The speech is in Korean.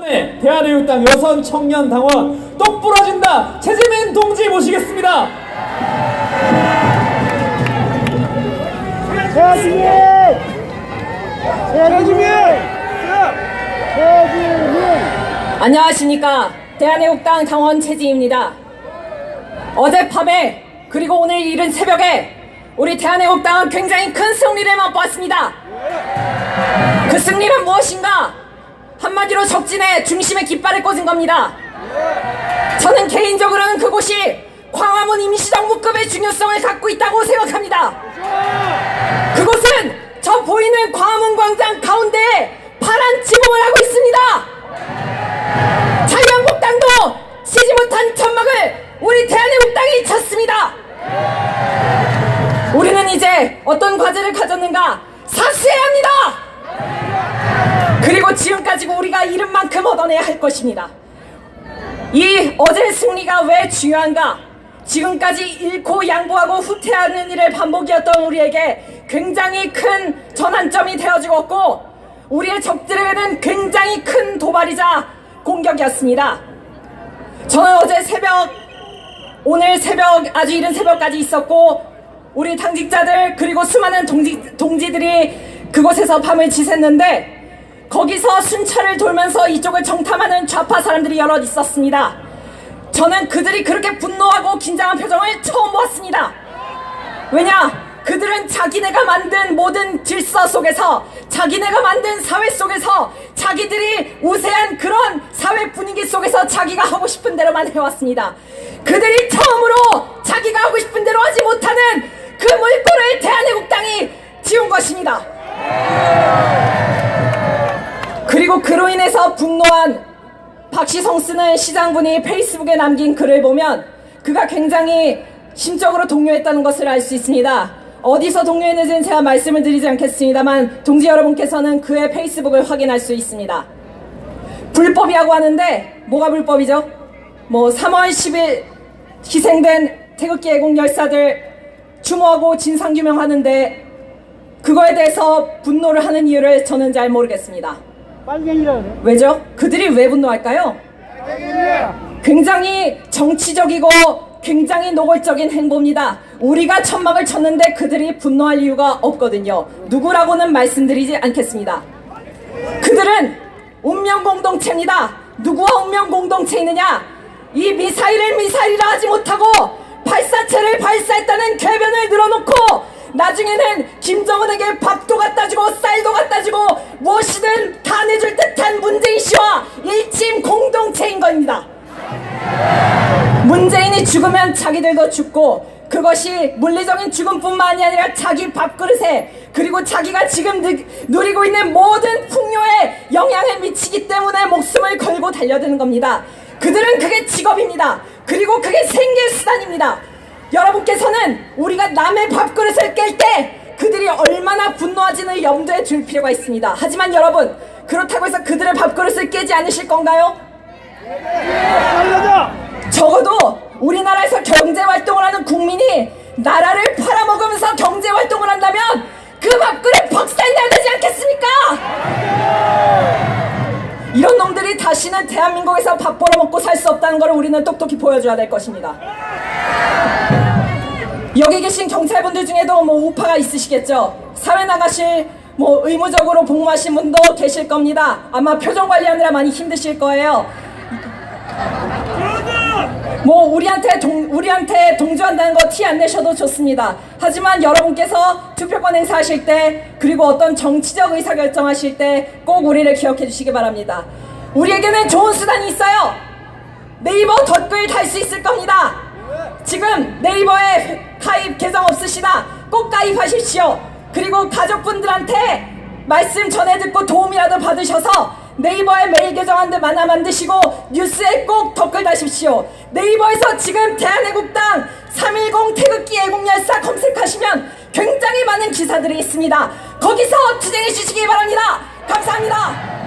네, 대한애국당 여성 청년 당원 똑 부러진다 최재민 동지 모시겠습니다. 최주민! 최주민! 최주민! 안녕하십니까 대한애국당 당원 최지입니다. 어젯밤에 그리고 오늘 이른 새벽에 우리 대한애국당은 굉장히 큰 승리를 맛보았습니다. 그 승리는 무엇인가? 한마디로 적진의 중심에 깃발을 꽂은 겁니다. 저는 개인적으로는 그곳이 광화문 임시정부급의 중요성을 갖고 있다고 생각합니다. 그곳은 저 보이는 광화문 광장 가운데에 파란 지붕을 하고 있습니다. 자유한국당도 치지 못한 천막을 우리 대한애국당이 쳤습니다. 우리는 이제 어떤 과제를 가졌는가 사수해야 합니다. 그리고 지금까지 우리가 이른 만큼 얻어내야 할 것입니다. 이 어제 승리가 왜 중요한가? 지금까지 잃고 양보하고 후퇴하는 일의 반복이었던 우리에게 굉장히 큰 전환점이 되어주었고 우리의 적들에게는 굉장히 큰 도발이자 공격이었습니다. 저는 어제 새벽 오늘 새벽 아주 이른 새벽까지 있었고 우리 당직자들 그리고 수많은 동지, 동지들이 그곳에서 밤을 지샜는데 거기서 순찰을 돌면서 이쪽을 정탐하는 좌파 사람들이 여럿 있었습니다. 저는 그들이 그렇게 분노하고 긴장한 표정을 처음 보았습니다. 왜냐? 그들은 자기네가 만든 모든 질서 속에서 자기네가 만든 사회 속에서 자기들이 우세한 그런 사회 분위기 속에서 자기가 하고 싶은 대로만 해왔습니다. 그들이 처음으로 자기가 하고 싶은 대로 하지 못하는 그 물꼬를 대한애국당이 지운 것입니다. 그리고 그로 인해서 분노한 박시성 쓰는 시장분이 페이스북에 남긴 글을 보면 그가 굉장히 심적으로 동요했다는 것을 알 수 있습니다. 어디서 동요했는지는 제가 말씀을 드리지 않겠습니다만 동지 여러분께서는 그의 페이스북을 확인할 수 있습니다. 불법이라고 하는데 뭐가 불법이죠? 뭐 3월 10일 희생된 태극기 애국 열사들 추모하고 진상 규명하는데 그거에 대해서 분노를 하는 이유를 저는 잘 모르겠습니다. 빨갱이라 그래. 왜죠? 그들이 왜 분노할까요? 굉장히 정치적이고 굉장히 노골적인 행보입니다. 우리가 천막을 쳤는데 그들이 분노할 이유가 없거든요. 누구라고는 말씀드리지 않겠습니다. 그들은 운명 공동체입니다. 누구와 운명 공동체이느냐? 이 미사일을 미사일이라 하지 못하고 나중에는 김정은에게 밥도 갖다 주고 쌀도 갖다 주고 무엇이든 다 내줄 듯한 문재인 씨와 일침 공동체인 겁니다. 문재인이 죽으면 자기들도 죽고 그것이 물리적인 죽음뿐만이 아니라 자기 밥그릇에 그리고 자기가 지금 느, 누리고 있는 모든 풍요에 영향을 미치기 때문에 목숨을 걸고 달려드는 겁니다. 그들은 그게 직업입니다. 그리고 그게 생계 수단입니다. 여러분께서는 우리가 남의 밥그릇을 깰 때 그들이 얼마나 분노하지는 염두에 둘 필요가 있습니다. 하지만 여러분 그렇다고 해서 그들의 밥그릇을 깨지 않으실 건가요? 적어도 우리나라에서 경제 활동을 하는 국민이 나라를 팔아먹으면서 경제 활동을 한다면 그 밥그릇 박살내야 되지 않겠습니까? 이런 놈들이 다시는 대한민국에서 밥 벌어먹고 살 수 없다는 걸 우리는 똑똑히 보여줘야 될 것입니다. 여기 계신 경찰분들 중에도 뭐 우파가 있으시겠죠. 사회 나가실 뭐 의무적으로 복무하신 분도 계실 겁니다. 아마 표정 관리하느라 많이 힘드실 거예요. 뭐 우리한테 동 우리한테 동조한다는 거 티 안 내셔도 좋습니다. 하지만 여러분께서 투표권 행사하실 때 그리고 어떤 정치적 의사 결정하실 때 꼭 우리를 기억해 주시기 바랍니다. 우리에게는 좋은 수단이 있어요. 네이버 댓글 달 수 있을 겁니다. 지금 네이버에 가입 계정 없으시다. 꼭 가입하십시오. 그리고 가족분들한테 말씀 전해 듣고 도움이라도 받으셔서 네이버에 메일 계정 한대 하나 만드시고 뉴스에 꼭 댓글 다십시오. 네이버에서 지금 대한애국당 310 태극기 애국열사 검색하시면 굉장히 많은 기사들이 있습니다. 거기서 투쟁해 주시기 바랍니다. 감사합니다.